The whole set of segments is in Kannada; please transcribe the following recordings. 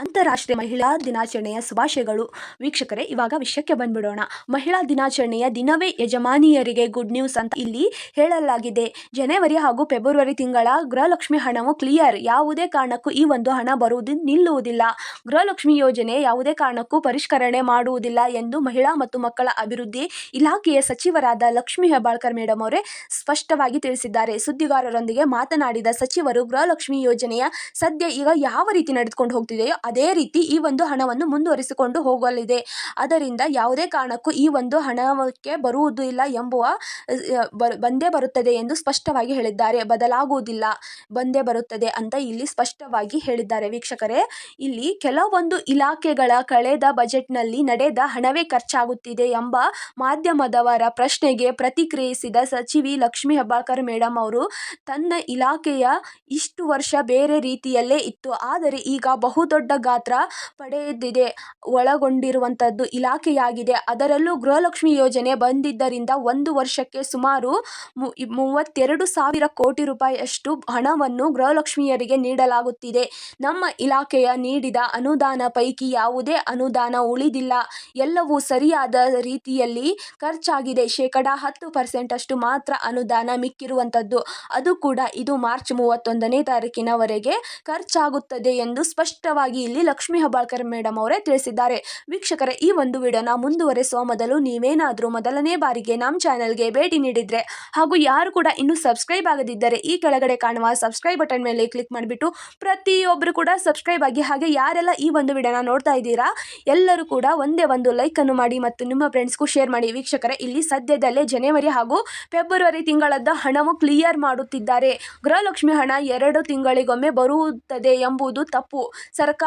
ಅಂತಾರಾಷ್ಟ್ರೀಯ ಮಹಿಳಾ ದಿನಾಚರಣೆಯ ಶುಭಾಶಯಗಳು. ವೀಕ್ಷಕರೇ, ಇವಾಗ ವಿಷಯಕ್ಕೆ ಬಂದ್ಬಿಡೋಣ. ಮಹಿಳಾ ದಿನಾಚರಣೆಯ ದಿನವೇ ಯಜಮಾನಿಯರಿಗೆ ಗುಡ್ ನ್ಯೂಸ್ ಅಂತ ಇಲ್ಲಿ ಹೇಳಲಾಗಿದೆ. ಜನವರಿ ಹಾಗೂ ಫೆಬ್ರವರಿ ತಿಂಗಳ ಗೃಹಲಕ್ಷ್ಮಿ ಹಣವು ಕ್ಲಿಯರ್ ಯಾವುದೇ ಕಾರಣಕ್ಕೂ ಈ ಒಂದು ಹಣ ಬರುವುದು ನಿಲ್ಲುವುದಿಲ್ಲ. ಗೃಹಲಕ್ಷ್ಮಿ ಯೋಜನೆ ಯಾವುದೇ ಕಾರಣಕ್ಕೂ ಪರಿಷ್ಕರಣೆ ಮಾಡುವುದಿಲ್ಲ ಎಂದು ಮಹಿಳಾ ಮತ್ತು ಮಕ್ಕಳ ಅಭಿವೃದ್ಧಿ ಇಲಾಖೆಯ ಸಚಿವರಾದ ಲಕ್ಷ್ಮಿ ಹೆಬ್ಬಾಳ್ಕರ್ ಮೇಡಮ್ ಅವರೇ ಸ್ಪಷ್ಟವಾಗಿ ತಿಳಿಸಿದ್ದಾರೆ. ಸುದ್ದಿಗಾರರೊಂದಿಗೆ ಮಾತನಾಡಿದ ಸಚಿವರು, ಗೃಹಲಕ್ಷ್ಮಿ ಯೋಜನೆಯ ಸದ್ಯ ಈಗ ಯಾವ ರೀತಿ ನಡೆದುಕೊಂಡು ಹೋಗ್ತಿದೆಯೋ ಅದೇ ರೀತಿ ಈ ಒಂದು ಹಣವನ್ನು ಮುಂದುವರಿಸಿಕೊಂಡು ಹೋಗಲಿದೆ. ಅದರಿಂದ ಯಾವುದೇ ಕಾರಣಕ್ಕೂ ಈ ಒಂದು ಹಣಕ್ಕೆ ಬರುವುದಿಲ್ಲ ಎಂಬುವ ಬಂದೇ ಬರುತ್ತದೆ ಎಂದು ಸ್ಪಷ್ಟವಾಗಿ ಹೇಳಿದ್ದಾರೆ. ಬದಲಾಗುವುದಿಲ್ಲ, ಬಂದೇ ಬರುತ್ತದೆ ಅಂತ ಇಲ್ಲಿ ಸ್ಪಷ್ಟವಾಗಿ ಹೇಳಿದ್ದಾರೆ. ವೀಕ್ಷಕರೇ, ಇಲ್ಲಿ ಕೆಲವೊಂದು ಇಲಾಖೆಗಳ ಕಳೆದ ಬಜೆಟ್ನಲ್ಲಿ ನಡೆದ ಹಣವೇ ಖರ್ಚಾಗುತ್ತಿದೆ ಎಂಬ ಮಾಧ್ಯಮದವರ ಪ್ರಶ್ನೆಗೆ ಪ್ರತಿಕ್ರಿಯಿಸಿದ ಸಚಿವಿ ಲಕ್ಷ್ಮೀ ಹೆಬ್ಬಾಳ್ಕರ್ ಮೇಡಮ್ ಅವರು, ತನ್ನ ಇಲಾಖೆಯ ಇಷ್ಟು ವರ್ಷ ಬೇರೆ ರೀತಿಯಲ್ಲೇ ಇತ್ತು. ಆದರೆ ಈಗ ಬಹುದೊಡ್ಡ ಗಾತ್ರ ಪಡೆದಿದೆ ಒಳಗೊಂಡಿರುವಂಥದ್ದು ಇಲಾಖೆಯಾಗಿದೆ. ಅದರಲ್ಲೂ ಗೃಹಲಕ್ಷ್ಮಿ ಯೋಜನೆ ಬಂದಿದ್ದರಿಂದ ಒಂದು ವರ್ಷಕ್ಕೆ ಸುಮಾರು ಮೂವತ್ತೆರಡು ಸಾವಿರ ಕೋಟಿ ರೂಪಾಯಿಯಷ್ಟು ಹಣವನ್ನು ಗೃಹಲಕ್ಷ್ಮಿಯರಿಗೆ ನೀಡಲಾಗುತ್ತಿದೆ. ನಮ್ಮ ಇಲಾಖೆಯ ನೀಡಿದ ಅನುದಾನ ಪೈಕಿ ಯಾವುದೇ ಅನುದಾನ ಉಳಿದಿಲ್ಲ. ಎಲ್ಲವೂ ಸರಿಯಾದ ರೀತಿಯಲ್ಲಿ ಖರ್ಚಾಗಿದೆ. ಶೇಕಡ ಹತ್ತು ಪರ್ಸೆಂಟಷ್ಟು ಮಾತ್ರ ಅನುದಾನ ಮಿಕ್ಕಿರುವಂಥದ್ದು ಅದು ಕೂಡ ಇದು ಮಾರ್ಚ್ ಮೂವತ್ತೊಂದನೇ ತಾರೀಕಿನವರೆಗೆ ಖರ್ಚಾಗುತ್ತದೆ ಎಂದು ಸ್ಪಷ್ಟವಾಗಿ ಇಲ್ಲಿ ಲಕ್ಷ್ಮಿ ಹಬಾಳ್ಕರ್ ಮೇಡಮ್ ಅವರೇ ತಿಳಿಸಿದ್ದಾರೆ. ವೀಕ್ಷಕರೇ, ಈ ಒಂದು ವಿಡಿಯೋನ ಮುಂದುವರೆಸುವ ಮೊದಲು ನೀವೇನಾದರೂ ಮೊದಲನೇ ಬಾರಿಗೆ ನಮ್ಮ ಚಾನೆಲ್ಗೆ ಭೇಟಿ ನೀಡಿದರೆ ಹಾಗೂ ಯಾರು ಕೂಡ ಇನ್ನೂ ಸಬ್ಸ್ಕ್ರೈಬ್ ಆಗದಿದ್ದರೆ ಈ ಕೆಳಗಡೆ ಕಾಣುವ ಸಬ್ಸ್ಕ್ರೈಬ್ ಬಟನ್ ಮೇಲೆ ಕ್ಲಿಕ್ ಮಾಡಿಬಿಟ್ಟು ಪ್ರತಿಯೊಬ್ಬರು ಕೂಡ ಸಬ್ಸ್ಕ್ರೈಬ್ ಆಗಿ ಹಾಗೆ ಯಾರೆಲ್ಲ ಈ ಒಂದು ವಿಡಿಯೋನ ನೋಡ್ತಾ ಇದ್ದೀರಾ, ಎಲ್ಲರೂ ಕೂಡ ಒಂದೇ ಒಂದು ಲೈಕನ್ನು ಮಾಡಿ ಮತ್ತು ನಿಮ್ಮ ಫ್ರೆಂಡ್ಸ್ಗೂ ಶೇರ್ ಮಾಡಿ. ವೀಕ್ಷಕರೇ, ಇಲ್ಲಿ ಸದ್ಯದಲ್ಲೇ ಜನವರಿ ಹಾಗೂ ಫೆಬ್ರವರಿ ತಿಂಗಳದ ಹಣವು ಕ್ಲಿಯರ್ ಮಾಡುತ್ತಿದ್ದಾರೆ. ಗೃಹಲಕ್ಷ್ಮಿ ಹಣ ಎರಡು ತಿಂಗಳಿಗೊಮ್ಮೆ ಬರುತ್ತದೆ ಎಂಬುದು ತಪ್ಪು.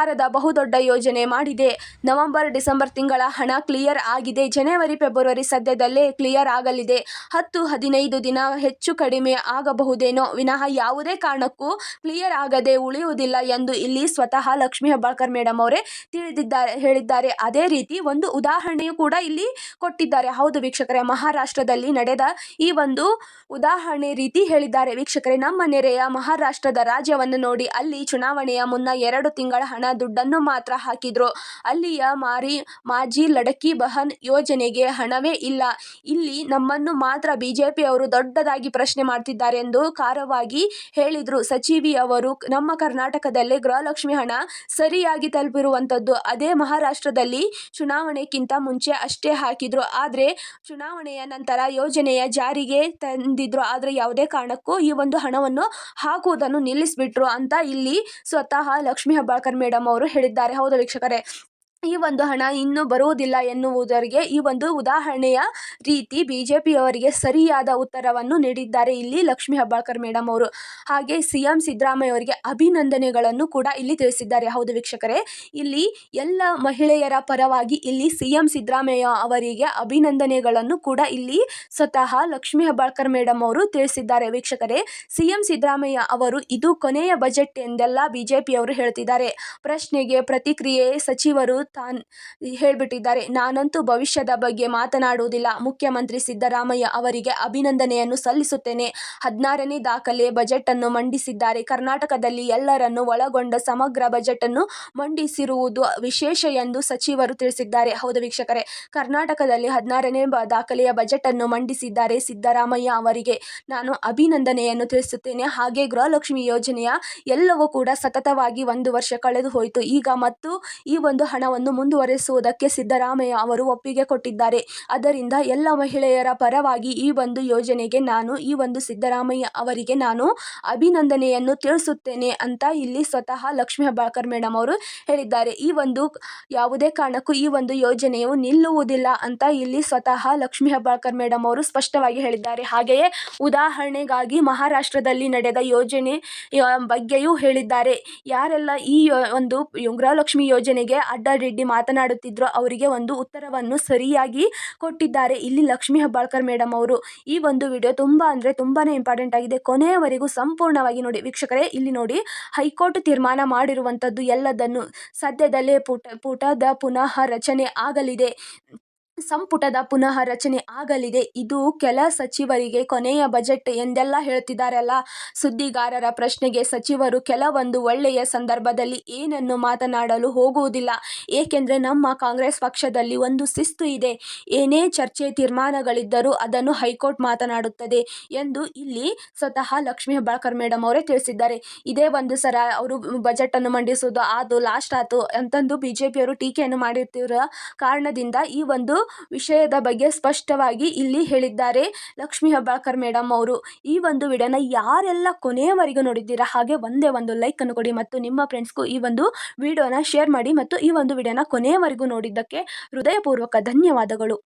ಸರ್ಕಾರದ ಬಹುದೊಡ್ಡ ಯೋಜನೆ ಮಾಡಿದೆ. ನವೆಂಬರ್, ಡಿಸೆಂಬರ್ ತಿಂಗಳ ಹಣ ಕ್ಲಿಯರ್ ಆಗಿದೆ. ಜನವರಿ, ಫೆಬ್ರವರಿ ಸದ್ಯದಲ್ಲೇ ಕ್ಲಿಯರ್ ಆಗಲಿದೆ. ಹತ್ತು, ಹದಿನೈದು ದಿನ ಹೆಚ್ಚು ಕಡಿಮೆ ಆಗಬಹುದೇನೋ ವಿನಃ ಯಾವುದೇ ಕಾರಣಕ್ಕೂ ಕ್ಲಿಯರ್ ಆಗದೆ ಉಳಿಯುವುದಿಲ್ಲ ಎಂದು ಇಲ್ಲಿ ಸ್ವತಃ ಲಕ್ಷ್ಮೀ ಹೆಬ್ಬಾಳ್ಕರ್ ಮೇಡಮ್ ಅವರೇ ತಿಳಿದಿದ್ದಾರೆ, ಹೇಳಿದ್ದಾರೆ. ಅದೇ ರೀತಿ ಒಂದು ಉದಾಹರಣೆಯು ಕೂಡ ಇಲ್ಲಿ ಕೊಟ್ಟಿದ್ದಾರೆ. ಹೌದು ವೀಕ್ಷಕರೇ, ಮಹಾರಾಷ್ಟ್ರದಲ್ಲಿ ನಡೆದ ಈ ಒಂದು ಉದಾಹರಣೆ ರೀತಿ ಹೇಳಿದ್ದಾರೆ. ವೀಕ್ಷಕರೇ, ನಮ್ಮ ನೆರೆಯ ಮಹಾರಾಷ್ಟ್ರದ ರಾಜ್ಯವನ್ನು ನೋಡಿ, ಅಲ್ಲಿ ಚುನಾವಣೆಯ ಮುನ್ನ ಎರಡು ತಿಂಗಳ ಹಣ ದುಡ್ಡನ್ನು ಮಾತ್ರ ಹಾಕಿದ್ರು. ಅಲ್ಲಿಯ ಮಾರಿ, ಮಾಜಿ ಲಡಕಿ ಬಹನ್ ಯೋಜನೆಗೆ ಹಣವೇ ಇಲ್ಲ. ಇಲ್ಲಿ ನಮ್ಮನ್ನು ಮಾತ್ರ ಬಿಜೆಪಿಯವರು ದೊಡ್ಡದಾಗಿ ಪ್ರಶ್ನೆ ಮಾಡ್ತಿದ್ದಾರೆ ಎಂದು ಖಾರವಾಗಿ ಹೇಳಿದರು. ಸಚಿವಿ ಅವರು, ನಮ್ಮ ಕರ್ನಾಟಕದಲ್ಲಿ ಗೃಹಲಕ್ಷ್ಮಿ ಹಣ ಸರಿಯಾಗಿ ತಲುಪಿರುವಂಥದ್ದು ಅದೇ ಮಹಾರಾಷ್ಟ್ರದಲ್ಲಿ ಚುನಾವಣೆಗಿಂತ ಮುಂಚೆ ಅಷ್ಟೇ ಹಾಕಿದ್ರು. ಆದರೆ ಚುನಾವಣೆಯ ನಂತರ ಯೋಜನೆಯ ಜಾರಿಗೆ ತಂದಿದ್ರು. ಆದರೆ ಯಾವುದೇ ಕಾರಣಕ್ಕೂ ಈ ಒಂದು ಹಣವನ್ನು ಹಾಕುವುದನ್ನು ನಿಲ್ಲಿಸಿಬಿಟ್ರು ಅಂತ ಇಲ್ಲಿ ಸ್ವತಃ ಲಕ್ಷ್ಮೀ ಹೆಬ್ಬಾಳ್ಕರ್ ಮೇಡಮ್ ಅವರು ಹೇಳಿದ್ದಾರೆ. ಹೌದು ವೀಕ್ಷಕರೇ. ಈ ಒಂದು ಹಣ ಇನ್ನು ಬರುವುದಿಲ್ಲ ಎನ್ನುವುದರಿಗೆ ಈ ಒಂದು ಉದಾಹರಣೆಯ ರೀತಿ ಬಿ ಜೆ ಪಿಯವರಿಗೆ ಸರಿಯಾದ ಉತ್ತರವನ್ನು ನೀಡಿದ್ದಾರೆ ಇಲ್ಲಿ ಲಕ್ಷ್ಮೀ ಹೆಬ್ಬಾಳ್ಕರ್ ಮೇಡಮ್ ಅವರು. ಹಾಗೆ ಸಿ ಎಂ ಸಿದ್ದರಾಮಯ್ಯ ಅವರಿಗೆ ಅಭಿನಂದನೆಗಳನ್ನು ಕೂಡ ಇಲ್ಲಿ ತಿಳಿಸಿದ್ದಾರೆ. ಹೌದು ವೀಕ್ಷಕರೇ, ಇಲ್ಲಿ ಎಲ್ಲ ಮಹಿಳೆಯರ ಪರವಾಗಿ ಇಲ್ಲಿ ಸಿ ಎಂ ಸಿದ್ದರಾಮಯ್ಯ ಅವರಿಗೆ ಅಭಿನಂದನೆಗಳನ್ನು ಕೂಡ ಇಲ್ಲಿ ಸ್ವತಃ ಲಕ್ಷ್ಮೀ ಹೆಬ್ಬಾಳ್ಕರ್ ಮೇಡಮ್ ಅವರು ತಿಳಿಸಿದ್ದಾರೆ. ವೀಕ್ಷಕರೇ ಸಿ ಎಂ ಸಿದ್ದರಾಮಯ್ಯ ಅವರು ಇದು ಕೊನೆಯ ಬಜೆಟ್ ಎಂದೆಲ್ಲ ಬಿಜೆಪಿಯವರು ಹೇಳ್ತಿದ್ದಾರೆ. ಪ್ರಶ್ನೆಗೆ ಪ್ರತಿಕ್ರಿಯೆ ಸಚಿವರು ತಾನ್ ಹೇಳ್ಬಿಟ್ಟಿದ್ದಾರೆ. ನಾನಂತೂ ಭವಿಷ್ಯದ ಬಗ್ಗೆ ಮಾತನಾಡುವುದಿಲ್ಲ. ಮುಖ್ಯಮಂತ್ರಿ ಸಿದ್ದರಾಮಯ್ಯ ಅವರಿಗೆ ಅಭಿನಂದನೆಯನ್ನು ಸಲ್ಲಿಸುತ್ತೇನೆ. ಹದಿನಾರನೇ ದಾಖಲೆ ಬಜೆಟನ್ನು ಮಂಡಿಸಿದ್ದಾರೆ. ಕರ್ನಾಟಕದಲ್ಲಿ ಎಲ್ಲರನ್ನು ಒಳಗೊಂಡ ಸಮಗ್ರ ಬಜೆಟ್ ಅನ್ನು ಮಂಡಿಸಿರುವುದು ವಿಶೇಷ ಎಂದು ಸಚಿವರು ತಿಳಿಸಿದ್ದಾರೆ. ಹೌದು ವೀಕ್ಷಕರೇ, ಕರ್ನಾಟಕದಲ್ಲಿ ಹದಿನಾರನೇ ದಾಖಲೆಯ ಬಜೆಟ್ ಅನ್ನು ಮಂಡಿಸಿದ್ದಾರೆ ಸಿದ್ದರಾಮಯ್ಯ ಅವರಿಗೆ ನಾನು ಅಭಿನಂದನೆಯನ್ನು ತಿಳಿಸುತ್ತೇನೆ. ಹಾಗೆ ಗೃಹಲಕ್ಷ್ಮಿ ಯೋಜನೆಯ ಎಲ್ಲವೂ ಕೂಡ ಸತತವಾಗಿ ಒಂದು ವರ್ಷ ಕಳೆದು ಹೋಯಿತು ಈಗ ಮತ್ತು ಈ ಒಂದು ಹಣವನ್ನು ಮುಂದುವರೆಸುವುದಕ್ಕೆ ಸಿದ್ದರಾಮಯ್ಯ ಅವರು ಒಪ್ಪಿಗೆ ಕೊಟ್ಟಿದ್ದಾರೆ. ಅದರಿಂದ ಎಲ್ಲ ಮಹಿಳೆಯರ ಪರವಾಗಿ ಈ ಒಂದು ಯೋಜನೆಗೆ ನಾನು, ಈ ಒಂದು ಸಿದ್ದರಾಮಯ್ಯ ಅವರಿಗೆ ನಾನು ಅಭಿನಂದನೆಯನ್ನು ತಿಳಿಸುತ್ತೇನೆ ಅಂತ ಇಲ್ಲಿ ಸ್ವತಃ ಲಕ್ಷ್ಮೀ ಹೆಬ್ಬಾಳ್ಕರ್ ಮೇಡಮ್ ಅವರು ಹೇಳಿದ್ದಾರೆ. ಈ ಒಂದು ಯಾವುದೇ ಕಾರಣಕ್ಕೂ ಈ ಒಂದು ಯೋಜನೆಯು ನಿಲ್ಲುವುದಿಲ್ಲ ಅಂತ ಇಲ್ಲಿ ಸ್ವತಃ ಲಕ್ಷ್ಮೀ ಹೆಬ್ಬಾಳ್ಕರ್ ಮೇಡಮ್ ಅವರು ಸ್ಪಷ್ಟವಾಗಿ ಹೇಳಿದ್ದಾರೆ. ಹಾಗೆಯೇ ಉದಾಹರಣೆಗಾಗಿ ಮಹಾರಾಷ್ಟ್ರದಲ್ಲಿ ನಡೆದ ಯೋಜನೆ ಬಗ್ಗೆಯೂ ಹೇಳಿದ್ದಾರೆ. ಯಾರೆಲ್ಲ ಈ ಒಂದು ಗೃಹಲಕ್ಷ್ಮಿ ಯೋಜನೆಗೆ ಅಡ್ಡ ರೆಡ್ಡಿ ಮಾತನಾಡುತ್ತಿದ್ದರು ಅವರಿಗೆ ಒಂದು ಉತ್ತರವನ್ನು ಸರಿಯಾಗಿ ಕೊಟ್ಟಿದ್ದಾರೆ. ಇಲ್ಲಿ ಲಕ್ಷ್ಮೀ ಹೆಬ್ಬಾಳ್ಕರ್ ಮೇಡಮ್ ಅವರು ಈ ಒಂದು ವಿಡಿಯೋ ತುಂಬ ಅಂದರೆ ತುಂಬಾ ಇಂಪಾರ್ಟೆಂಟ್ ಆಗಿದೆ. ಕೊನೆಯವರೆಗೂ ಸಂಪೂರ್ಣವಾಗಿ ನೋಡಿ. ವೀಕ್ಷಕರೇ, ಇಲ್ಲಿ ನೋಡಿ, ಹೈಕೋರ್ಟ್ ತೀರ್ಮಾನ ಮಾಡಿರುವಂಥದ್ದು ಎಲ್ಲದನ್ನು ಸದ್ಯದಲ್ಲೇ ಪುಟ, ಪುಟದ ಪುನಃ ರಚನೆ ಆಗಲಿದೆ. ಸಂಪುಟದ ಪುನಃ ರಚನೆ ಆಗಲಿದೆ. ಇದು ಕೆಲ ಸಚಿವರಿಗೆ ಕೊನೆಯ ಬಜೆಟ್ ಎಂದೆಲ್ಲ ಹೇಳ್ತಿದ್ದಾರಲ್ಲ? ಸುದ್ದಿಗಾರರ ಪ್ರಶ್ನೆಗೆ ಸಚಿವರು ಕೆಲವೊಂದು ಒಳ್ಳೆಯ ಸಂದರ್ಭದಲ್ಲಿ ಏನನ್ನೂ ಮಾತನಾಡಲು ಹೋಗುವುದಿಲ್ಲ. ಏಕೆಂದರೆ ನಮ್ಮ ಕಾಂಗ್ರೆಸ್ ಪಕ್ಷದಲ್ಲಿ ಒಂದು ಶಿಸ್ತು ಇದೆ. ಏನೇ ಚರ್ಚೆ ತೀರ್ಮಾನಗಳಿದ್ದರೂ ಅದನ್ನು ಹೈಕೋರ್ಟ್ ಮಾತನಾಡುತ್ತದೆ ಎಂದು ಇಲ್ಲಿ ಸ್ವತಃ ಲಕ್ಷ್ಮೀ ಹೆಬ್ಬಾಳ್ಕರ್ ಮೇಡಮ್ ಅವರೇ ತಿಳಿಸಿದ್ದಾರೆ. ಇದೇ ಒಂದು ಸರ ಅವರು ಬಜೆಟನ್ನು ಮಂಡಿಸುವುದು ಆದು ಲಾಸ್ಟ್ ಆತು ಅಂತಂದು ಬಿಜೆಪಿಯವರು ಟೀಕೆಯನ್ನು ಮಾಡುತ್ತಿರುವ ಕಾರಣದಿಂದ ಈ ಒಂದು ವಿಷಯದ ಬಗ್ಗೆ ಸ್ಪಷ್ಟವಾಗಿ ಇಲ್ಲಿ ಹೇಳಿದ್ದಾರೆ. ಲಕ್ಷ್ಮೀ ಹೆಬ್ಬಾಳ್ಕರ್ ಮೇಡಮ್ ಅವರು, ಈ ಒಂದು ವಿಡಿಯೋನ ಯಾರೆಲ್ಲ ಕೊನೆಯವರೆಗೂ ನೋಡಿದ್ದೀರಾ? ಹಾಗೆ ಒಂದೇ ಒಂದು ಲೈಕ್ ಅನ್ನು ಕೊಡಿ ಮತ್ತು ನಿಮ್ಮ ಫ್ರೆಂಡ್ಸ್ಗೂ ಈ ಒಂದು ವಿಡಿಯೋನ ಶೇರ್ ಮಾಡಿ ಮತ್ತು ಈ ಒಂದು ವಿಡಿಯೋನ ಕೊನೆಯವರೆಗೂ ನೋಡಿದ್ದಕ್ಕೆ ಹೃದಯಪೂರ್ವಕ ಧನ್ಯವಾದಗಳು.